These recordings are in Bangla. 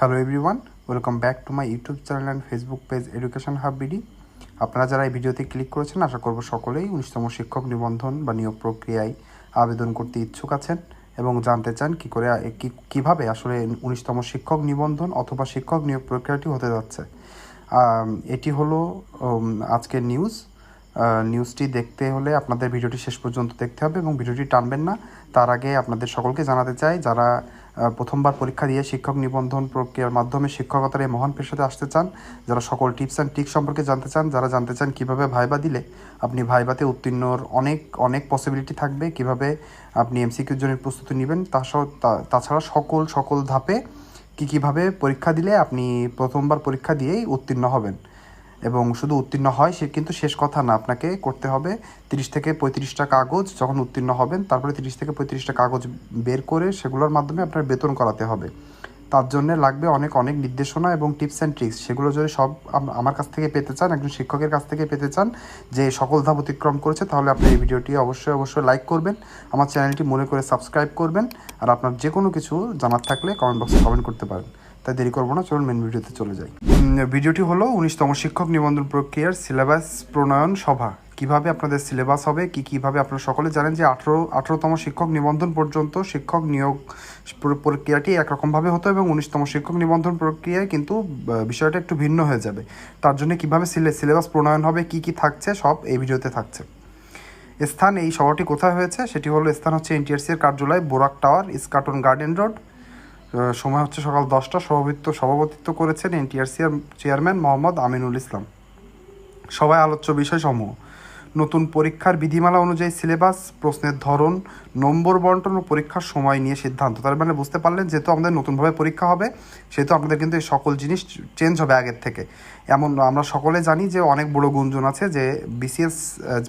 Hello everyone welcome back to my YouTube channel and Facebook page education hub BD আপনারা যারা এই ভিডিওতে ক্লিক করেছেন, আশা করব সকলেই উনিশতম শিক্ষক নিবন্ধন বা নিয়োগ প্রক্রিয়ায় আবেদন করতে ইচ্ছুক আছেন এবং জানতে চান কি করে কীভাবে আসলে উনিশতম শিক্ষক নিবন্ধন অথবা শিক্ষক নিয়োগ প্রক্রিয়াটি হতে যাচ্ছে। এটি হলো আজকের নিউজ নিউজটি দেখতে হলে আপনাদের ভিডিওটি শেষ পর্যন্ত দেখতে হবে এবং ভিডিওটি টানবেন না। তার আগে আপনাদের সকলকে জানাতে চাই, যারা প্রথমবার পরীক্ষা দিয়ে শিক্ষক নিবন্ধন প্রক্রিয়ার মাধ্যমে শিক্ষকতার এই মহান পেশাতে আসতে চান। যারা সকল টিপস অ্যান্ড ট্রিক সম্পর্কে জানতে চান, যারা জানতে চান কীভাবে ভাইবা দিলে আপনি ভাইবাতে উত্তীর্ণর অনেক অনেক পসিবিলিটি থাকবে, কীভাবে আপনি এমসিকিউর জন্য প্রস্তুতি নেবেন তাছাড়া সকল সকল ধাপে কী, কীভাবে পরীক্ষা দিলে আপনি প্রথমবার পরীক্ষা দিয়েই উত্তীর্ণ হবেন। এবং শুধু উত্তীর্ণ হয় সে কিন্তু শেষ কথা না। আপনাকে করতে হবে তিরিশ থেকে পঁয়ত্রিশটা কাগজ। যখন উত্তীর্ণ হবেন, তারপরে তিরিশ থেকে পঁয়ত্রিশটা কাগজ বের করে সেগুলোর মাধ্যমে আপনার বেতন করাতে হবে। তার জন্য লাগবে অনেক অনেক নির্দেশনা এবং টিপস অ্যান্ড ট্রিক্স। সেগুলো যদি সব আমার কাছ থেকে পেতে চান, একজন শিক্ষকের কাছ থেকে পেতে চান, যে সকল ধাপ অতিক্রম করেছে, তাহলে আপনি এই ভিডিওটি অবশ্যই অবশ্যই লাইক করবেন। আমার চ্যানেলটি মনে করে সাবস্ক্রাইব করবেন। আর আপনার যে কোনো কিছু জানার থাকলে কমেন্ট বক্সে কমেন্ট করতে পারেন। তাই দেরি করব না, চলুন মেন ভিডিওতে চলে যাই। ভিডিওটি হলো উনিশতম শিক্ষক নিবন্ধন প্রক্রিয়ার সিলেবাস প্রণয়ন সভা। কীভাবে আপনাদের সিলেবাস হবে, কি কীভাবে আপনারা সকলে জানেন যে আঠেরো, আঠেরোতম শিক্ষক নিবন্ধন পর্যন্ত শিক্ষক নিয়োগ প্রক্রিয়াটি একরকমভাবে হতো এবং উনিশতম শিক্ষক নিবন্ধন প্রক্রিয়ায় কিন্তু বিষয়টা একটু ভিন্ন হয়ে যাবে। তার জন্য কীভাবে সিলে সিলেবাস প্রণয়ন হবে, কি কি থাকছে, সব এই ভিডিওতে থাকছে। স্থান, এই সভাটি কোথায় হয়েছে? সেটি হলো স্থান হচ্ছে এনটিআরসি এর কার্যালয়, Borak Tower Eskaton Garden Road. সময় হচ্ছে সকাল দশটা। সভাপতিত্ব সভাপতিত্ব করেছেন এনটিআরসি চেয়ারম্যান মোহাম্মদ আমিনুল ইসলাম। সবাই আলোচ্য বিষয় সমূহ নতুন পরীক্ষার বিধিমালা অনুযায়ী সিলেবাস, প্রশ্নের ধরন, নম্বর বন্টন ও পরীক্ষার সময় নিয়ে সিদ্ধান্ত। তার মানে বুঝতে পারলেন যেহেতু আমাদের নতুনভাবে পরীক্ষা হবে, সেহেতু আপনাদের কিন্তু এই সকল জিনিস চেঞ্জ হবে আগের থেকে। এমন আমরা সকলে জানি যে অনেক বড় গুঞ্জন আছে যে বিসিএস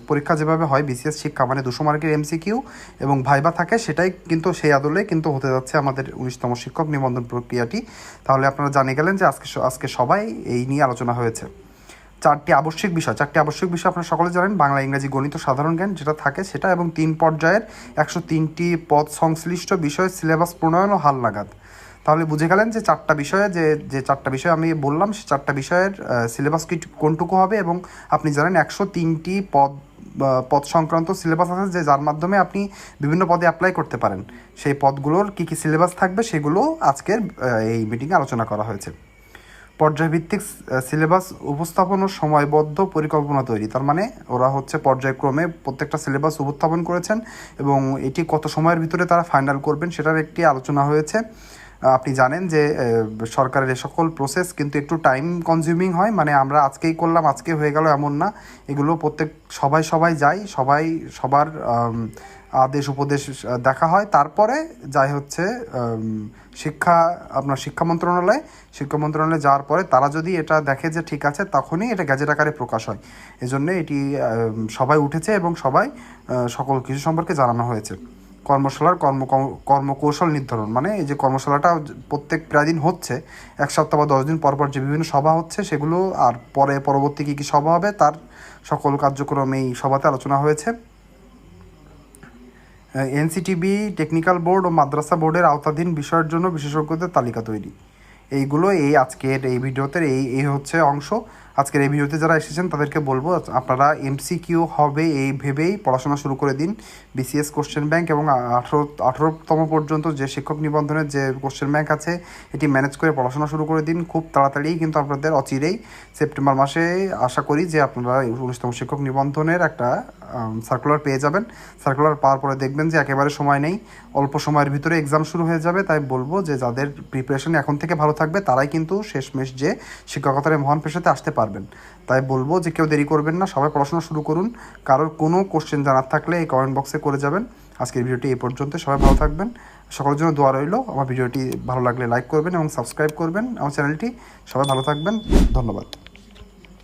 পরীক্ষা যেভাবে হয় বিসিএস শিক্ষা মানে দুশো মার্কের এমসিকিউ এবং ভাইবা থাকে, সেটাই কিন্তু সেই আদলে কিন্তু হতে যাচ্ছে আমাদের উনিশতম শিক্ষক নিবন্ধন প্রক্রিয়াটি। তাহলে আপনারা জানিয়ে গেলেন যে আজকে আজকে সবাই এই নিয়ে আলোচনা হয়েছে। চারটি আবশ্যিক বিষয়। চারটি আবশ্যিক বিষয় আপনারা সকলে জানেন, বাংলা, ইংরেজি, গণিত সাধারণ জ্ঞান যেটা থাকে সেটা এবং তিন পর্যায়ের একশো তিনটি পদ সংশ্লিষ্ট বিষয়, সিলেবাস প্রণয়ন ও হালনাগাদ তাহলে বুঝে গেলেন যে চারটা বিষয়ে, যে যে চারটা বিষয় আমি বললাম, সে চারটা বিষয়ের সিলেবাস কি কোনটুকু হবে এবং আপনি জানেন একশো তিনটি পদ পদ সংক্রান্ত সিলেবাস আছে যে যার মাধ্যমে আপনি বিভিন্ন পদে অ্যাপ্লাই করতে পারেন। সেই পদগুলোর কী কী সিলেবাস থাকবে সেগুলো আজকের এই মিটিংয়ে আলোচনা করা হয়েছে। পর্যায়ভিত্তিক সিলেবাস উপস্থাপন ও সময়বদ্ধ পরিকল্পনা তৈরি। তার মানে ওরা হচ্ছে পর্যায়ক্রমে প্রত্যেকটা সিলেবাস উপস্থাপন করেছেন এবং এটি কত সময়ের ভিতরে তারা ফাইনাল করবেন সেটার একটি আলোচনা হয়েছে। আপনি জানেন যে সরকারের এ সকল প্রসেস কিন্তু একটু টাইম কনজিউমিং হয়। মানে আমরা আজকেই করলাম, আজকে হয়ে গেল এমন না। এগুলো প্রত্যেক, সবাই সবাই যায়, সবাই সবার আদেশ, উপদেশ দেখা হয়। তারপরে যাই হচ্ছে শিক্ষা, আপনার শিক্ষা মন্ত্রণালয়। শিক্ষা মন্ত্রণালয়ে যাওয়ার পরে তারা যদি এটা দেখে যে ঠিক আছে, তখনই এটা গ্যাজেট আকারে প্রকাশ হয়। এজন্য এটি সবাই উঠেছে এবং সবাই সকল কিছু সম্পর্কে জানানো হয়েছে। কর্মশালার কর্ম, কর্মকৌশল নির্ধারণ মানে এই যে কর্মশালাটা প্রত্যেক প্রায় দিন হচ্ছে, এক সপ্তাহ বা দশ দিন পর পর যে বিভিন্ন সভা হচ্ছে, সেগুলো আর পরে পরবর্তী কী কী সভা হবে, তার সকল কার্যক্রম এই সভাতে আলোচনা হয়েছে। এনসিটিবি, টেকনিক্যাল বোর্ড ও মাদ্রাসা বোর্ডের আওতাধীন বিষয়ের জন্য বিশেষজ্ঞদের তালিকা তৈরি। এইগুলো এই আজকের এই ভিডিওতে এই এই হচ্ছে অংশ। আজকের এই ভিডিওতে যারা এসেছেন, তাদেরকে বলব, আপনারা এমসিকিউ হবে এই ভেবেই পড়াশোনা শুরু করে দিন। বিসিএস কোশ্চেন ব্যাংক এবং আঠেরো, আঠেরোতম পর্যন্ত যে শিক্ষক নিবন্ধনের যে কোশ্চেন ব্যাংক আছে, এটি ম্যানেজ করে পড়াশোনা শুরু করে দিন খুব তাড়াতাড়ি কিন্তু আপনাদের অচিরেই সেপ্টেম্বর মাসে আশা করি যে আপনারা উনিশতম শিক্ষক নিবন্ধনের একটা সার্কুলার পেয়ে যাবেন। সার্কুলার পাওয়ার পরে দেখবেন যে একেবারে সময় নেই। অল্প সময়ের ভিতরে এক্সাম শুরু হয়ে যাবে, তাই বলব যে যাদের প্রিপারেশন এখন থেকে ভালো থাকবে, তারাই কিন্তু শেষমেশ যে শিক্ষকতার মহান পেশাতে আসতে পারবেন। তাই বলব যে কেউ দেরি করবেন না, সবাই পড়াশোনা শুরু করুন। কারোর কোনো কোশ্চেন জানার থাকলে এই কমেন্ট বক্সে করে যাবেন। আজকের ভিডিওটি এ পর্যন্ত, সবাই ভালো থাকবেন। সকলের জন্য দোয়া রইল। আমার ভিডিওটি ভালো লাগলে লাইক করবেন এবং সাবস্ক্রাইব করবেন। আমার চ্যানেলটি সবাই ভালো থাকবেন। ধন্যবাদ।